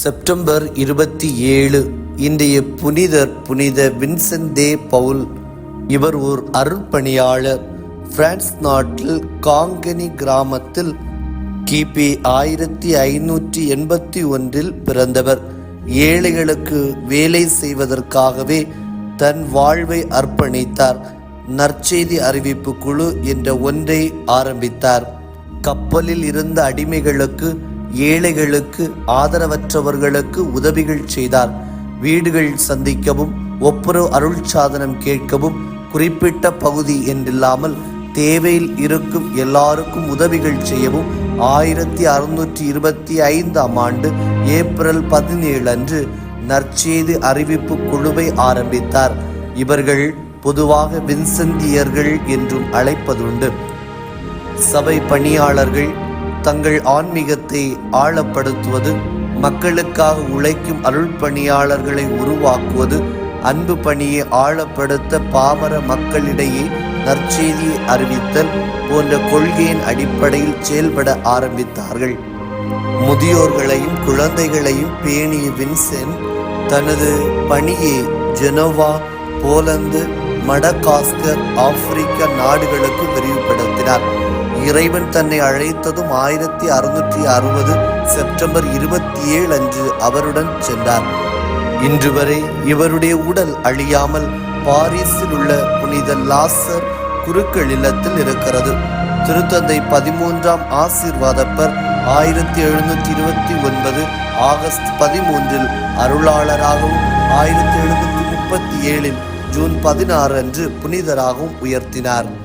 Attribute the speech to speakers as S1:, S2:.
S1: September இருபத்தி ஏழு இன்றைய புனிதர் புனித வின்சென்ட் தே பவுல் இவர் ஓர் அருட்பணியாளர் பிரான்ஸ் நாட்டில் காங்கனி கிராமத்தில் கிபி ஆயிரத்தி ஐநூற்றி எண்பத்தி ஒன்றில் பிறந்தவர். ஏழைகளுக்கு வேலை செய்வதற்காகவே தன் வாழ்வை அர்ப்பணித்தார். நற்செய்தி அறிவிப்பு குழு என்ற ஒன்றை ஆரம்பித்தார். கப்பலில் இருந்த அடிமைகளுக்கு ஏழைகளுக்கு ஆதரவற்றவர்களுக்கு உதவிகள் செய்தார். வீடுகள் சந்திக்கவும் ஒப்புரவு அருள் சாதனம் கேட்கவும் குறிப்பிட்ட பகுதி என்றில்லாமல் தேவையில் இருக்கும் எல்லாருக்கும் உதவிகள் செய்யவும் ஆயிரத்தி அறுநூற்றி இருபத்தி ஐந்தாம் ஆண்டு ஏப்ரல் பதினேழு அன்று நற்செய்தி அறிவிப்பு குழுவை ஆரம்பித்தார். இவர்கள் பொதுவாக வின்சந்தியர்கள் என்றும் அழைப்பதுண்டு. சபை பணியாளர்கள் தங்கள் ஆன்மீகத்தை ஆழப்படுத்துவது மக்களுக்காக உழைக்கும் அருள் பணியாளர்களை உருவாக்குவது அன்பு பணியை ஆழப்படுத்த பாமர மக்களிடையே நற்செய்தியை அறிவித்தல் போன்ற கொள்கையின் அடிப்படையில் செயல்பட ஆரம்பித்தார்கள். முதியோர்களையும் குழந்தைகளையும் பேணிய வின்சென்ட் தனது பணியை ஜெனோவா போலந்து மடகாஸ்கர் ஆப்பிரிக்க நாடுகளுக்கு விரிவுபடுத்தினார். இறைவன் தன்னை அழைத்ததும் ஆயிரத்தி அறுநூற்றி அறுபது செப்டம்பர் இருபத்தி ஏழு அன்று அவருடன் சென்றார். இன்று வரை இவருடைய உடல் அழியாமல் பாரிஸில் உள்ள புனித லாசர் குருக்கள் இல்லத்தில் இருக்கிறது. திருத்தந்தை பதிமூன்றாம் ஆசீர்வாதப்பர் ஆயிரத்தி எழுநூற்றி இருபத்தி ஒன்பது ஆகஸ்ட் பதிமூன்றில் அருளாளராகவும் ஆயிரத்தி எழுநூற்றி முப்பத்தி ஏழில் ஜூன் பதினாறு அன்று புனிதராகவும் உயர்த்தினார்.